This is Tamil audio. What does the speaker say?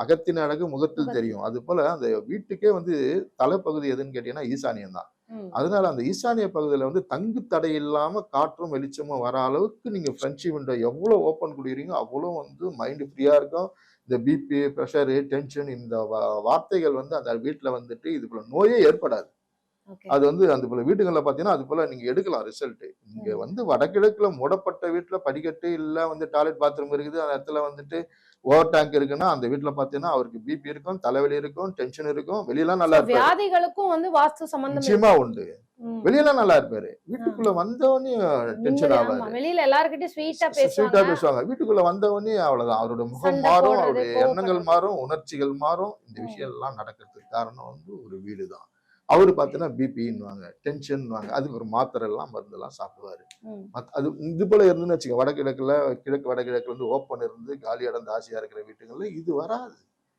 அகத்தின் அழகு முகத்தில். தெரியும் அது போல அந்த வீட்டுக்கே வந்து தலைப்பகுதி எதுன்னு கேட்டீங்கன்னா ஈசானியம் தான். அதனால அந்த ஈசானிய பகுதியில வந்து தங்கு தடை இல்லாம காற்றும் வெளிச்சமும் வர அளவுக்கு நீங்க ஃப்ரெண்ட்ஷி விண்டோ எவ்வளவு ஓப்பன் குடிக்கிறீங்க அவ்வளோ வந்து மைண்ட் ஃப்ரீயா இருக்கும் இந்த பிபி ப்ரெஷரு டென்ஷன் இந்த வா- வார்த்தைகள் வந்து அந்த வீட்டுல வந்துட்டு இது போல நோயே ஏற்படாது அது வந்து அந்த போல வீடுகளில் பார்த்தீங்கன்னா அது போல நீங்க எடுக்கலாம் ரிசல்ட் நீங்க ம். வந்து வடகிழக்குல மூடப்பட்ட வீட்டுல படிக்கட்டு இல்ல வந்து டாய்லெட் பாத்ரூம் இருக்குது. அந்த இடத்துல வந்துட்டு ஓவர் டேங்க் இருக்குன்னா அந்த வீட்டுல பார்த்தீங்கன்னா அவருக்கு பிபி இருக்கும் தலைவலி இருக்கும் டென்ஷன் இருக்கும். வெளியெல்லாம் நல்லா இருப்பாரு. வியாதிகளுக்கும் வந்து வாஸ்து சம்பந்தம் நிச்சயமா உண்டு. வெளியெல்லாம் நல்லா இருப்பாரு. வீட்டுக்குள்ள வந்தவொடனே டென்ஷன் ஆமா. வெளியில எல்லார்கிட்டயும் ஸ்வீட்டா ஸ்வீட்டா பேசுவாங்க. வீட்டுக்குள்ள வந்தவொடனே அவ்வளவுதான். அவரோட முகம் மாறும் அவருடைய எண்ணங்கள். மாறும் உணர்ச்சிகள் மாறும். இந்த. விஷயம் எல்லாம் நடக்கிறதுக்கு காரணம் வந்து ஒரு வீடு தான் அவரு பார்த்தீங்கன்னா பிபின்னுவாங்க டென்ஷன்வாங்க அதுக்கு ஒரு மாத்திரை எல்லாம் மருந்தெல்லாம் சாப்பிடுவாரு. அது இது போல இருந்துன்னு வச்சுக்க வடகிழக்குல கிழக்கு வடகிழக்குல இருந்து ஓப்பன் இருந்து காலி அடர்ந்து ஆசையா இருக்கிற வீட்டுகள்ல இது வராது.